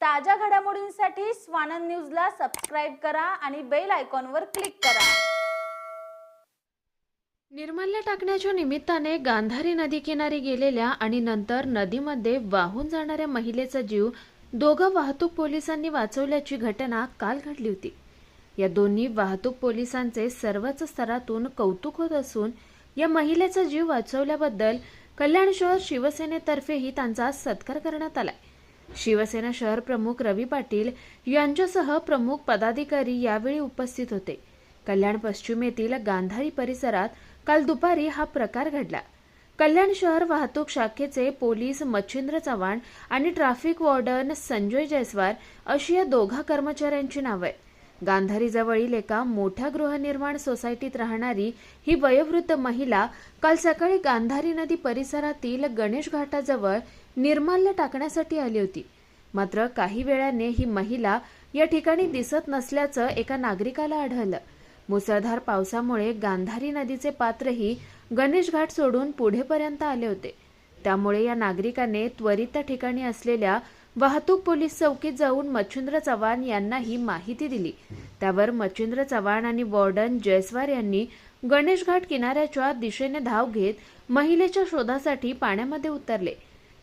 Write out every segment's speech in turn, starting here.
ताज्या घडामोडींसाठी स्वानंद न्यूजला सबस्क्राईब करा आणि बेल आयकॉनवर क्लिक करा. निर्माल्य टाकण्याच्या निमित्ताने गांधारी नदीकिनारी गेलेल्या आणि नंतर नदीमध्ये वाहून जाणाऱ्या महिलेचा जीव दोघं वाहतूक पोलिसांनी वाचवल्याची घटना काल घडली होती. या दोन्ही वाहतूक पोलिसांचे सर्वच स्तरातून कौतुक होत असून या महिलेचा जीव वाचवल्याबद्दल कल्याण शहर शिवसेनेतर्फेही त्यांचा सत्कार करण्यात आलाय. शिवसेना शहर प्रमुख रवी पाटील यांच्यासह प्रमुख पदाधिकारी यावेळी उपस्थित होते. कल्याण पश्चिमेतील गांधारी परिसरात काल दुपारी हा प्रकार घडला. कल्याण शहर वाहतूक शाखेचे पोलीस मच्छिंद्र चव्हाण आणि ट्रॅफिक वॉर्डन संजय जयस्वाल अशी या दोघा कर्मचाऱ्यांची नावं आहेत. गांधारीजवळील एका मोठ्या गृहनिर्माण सोसायटीत राहणारी ही वयोवृद्ध महिला काल सकाळी गांधारी नदी परिसरातील गणेश घाटाजवळ निर्माल्य टाकण्यासाठी आली होती. मात्र काही वेळाने ही महिला या ठिकाणी दिसत नसल्याचं एका नागरिकाला आढळलं. मुसळधार पावसामुळे गांधारी नदीचे पात्रही गणेश घाट सोडून पुढेपर्यंत आले होते. त्यामुळे या नागरिकाने त्वरित त्या ठिकाणी असलेल्या वाहतूक पोलीस चौकीत जाऊन मच्छिंद्र चव्हाण यांना ही माहिती दिली. त्यावर मच्छिंद्र चव्हाण आणि वॉर्डन जयस्वार यांनी गणेश घाट किनाऱ्याच्या दिशेने धाव घेत महिलेच्या शोधासाठी पाण्यामध्ये उतरले.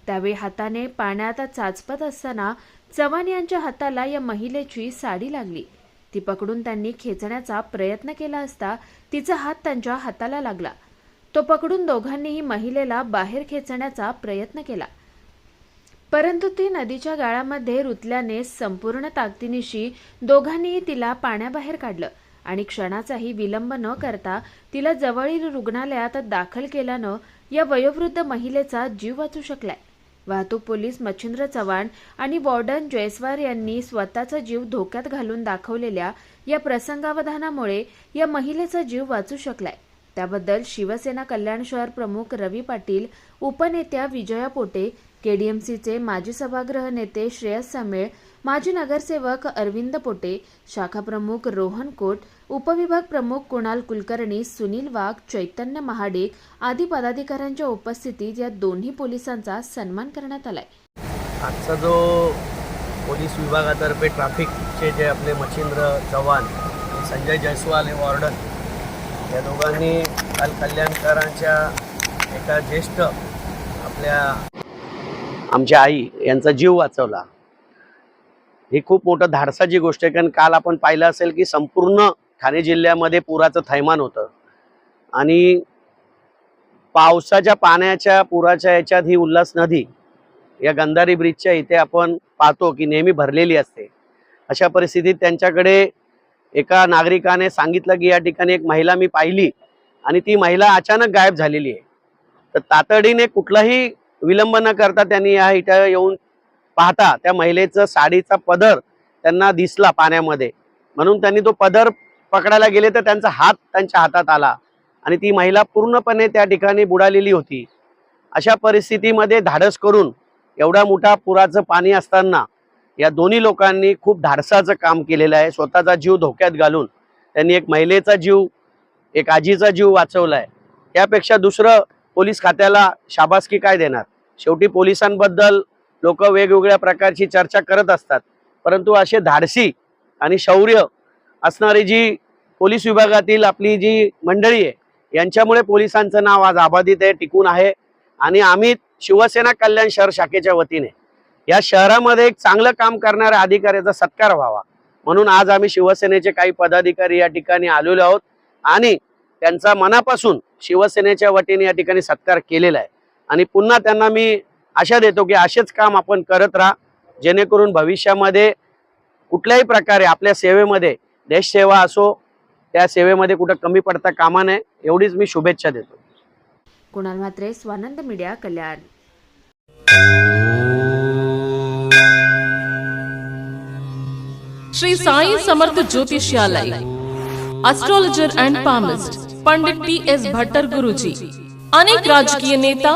त्यावेळी हाताने पाण्यात चाचपत असताना चव्हाण यांच्या हाताला या महिलेची साडी लागली. ती पकडून त्यांनी खेचण्याचा प्रयत्न केला असता तिचा हात त्यांच्या हाताला लागला. तो पकडून दोघांनीही महिलेला बाहेर खेचण्याचा प्रयत्न केला. परंतु ती नदीच्या गाळामध्ये रुतल्याने संपूर्ण ताकदीनिशी दोघांनीही तिला पाण्याबाहेर काढलं. आणि क्षणाचाही विलंब न करता तिला जवळील रुग्णालयात दाखल केल्यानं या वयोवृद्ध महिलेचा जीव वाचू शकलाय. वाहतूक पोलीस मच्छिंद्र चव्हाण आणि वॉर्डन जयस्वार यांनी स्वतःचा जीव धोक्यात घालून दाखवलेल्या या प्रसंगावधानामुळे या महिलेचा जीव वाचू शकलाय. त्याबद्दल शिवसेना कल्याण शहर प्रमुख रवी पाटील उपनेत्या विजया पोटे केडीएमसीचे माजी सभागृह नेते श्रेयस सामेळ माजी नगरसेवक अरविंद पोटे शाखा प्रमुख रोहन कोट उपविभाग प्रमुख कुणाल कुलकर्णी सुनील वाघ चैतन्य महाडिक आदी पदाधिकाऱ्यांच्या उपस्थितीत या दोन्ही पोलिसांचा सन्मान करण्यात आलाय. आजचा जो पोलीस विभागातर्फे ट्रॅफिकचे जे आपले मच्छिंद्र चव्हाण संजय जयस्वाल हे वॉर्डन या दोघांनी काल कल्याणकरांच्या एका ज्येष्ठ आपल्या आमच्या आई यांचा जीव वाचवला. ही खूप मोठं धाडसाची गोष्ट आहे कारण काल आपण पाहिलं असेल की संपूर्ण ठाणे जिल्ह्यामध्ये पुराचं थैमान होतं. आणि पावसाच्या पाण्याच्या पुराच्या याच्यात ही उल्हास नदी या गंधारी ब्रिजच्या इथे आपण पाहतो की नेहमी भरलेली असते. अशा परिस्थितीत त्यांच्याकडे एका नागरिकाने सांगितलं की या ठिकाणी एक महिला मी पाहिली आणि ती महिला अचानक गायब झालेली आहे. तर तातडीने कुठलाही विलंब न करता त्यांनी या इथं येऊन पाहता त्या महिलेचं साडीचा पदर त्यांना दिसला पाण्यामध्ये. म्हणून त्यांनी तो पदर पकडायला गेले तर त्यांचा हात त्यांच्या हातात आला आणि ती महिला पूर्णपणे त्या ठिकाणी बुडालेली होती. अशा परिस्थितीमध्ये धाडस करून एवढा मोठा पुराचं पाणी असताना या दोन्ही लोकांनी खूप धाडसाचं काम केलेलं आहे. स्वतःचा जीव धोक्यात घालून त्यांनी एक महिलेचा जीव एक आजीचा जीव वाचवला आहे यापेक्षा दुसरं पोलीस खात्याला शाबासकी काय देणार? शेवटी पोलिसांबद्दल लोक वेगवेगळ्या प्रकारची चर्चा करत असतात. परंतु असे धाडसी आणि शौर्य असणारी जी पोलीस विभागातील आपली जी मंडळी आहे यांच्यामुळे पोलिसांचं नाव आज अबाधित आहे टिकून आहे. आणि आम्ही शिवसेना कल्याण शहर शाखेच्या वतीने या शहरामध्ये एक चांगलं काम करणाऱ्या अधिकाऱ्याचा सत्कार व्हावा. म्हणून आज आम्ही शिवसेनेचे काही पदाधिकारी या ठिकाणी आलेलो आहोत आणि त्यांचा मनापासून शिवसेनेच्या वतीने या ठिकाणी सत्कार केलेला आहे. आणि पुन्हा त्यांना मी आशा देतो की असेच काम आपण करत राहा. जेणेकरून भविष्यामध्ये कुठल्याही प्रकारे आपल्या सेवेमध्ये देशसेवा असो त्या सेवेमध्ये कुठं कमी पडता कामा नये एवढीच मी शुभेच्छा देतो. Kunal Mhatre Swanand media Kalyan. Shri Sai Samarth ज्योतिषालय astrologer and palmist Pandit T S Bhattar Guruji अनेक राजकीय नेता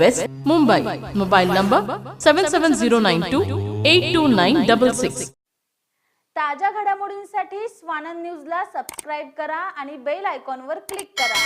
West Mumbai mobile number seven seven zero nine two eight two nine double six ताज्या घडामोडींसाठी स्वानंद न्यूजला सबस्क्राईब करा आणि बेल आयकॉनवर क्लिक करा.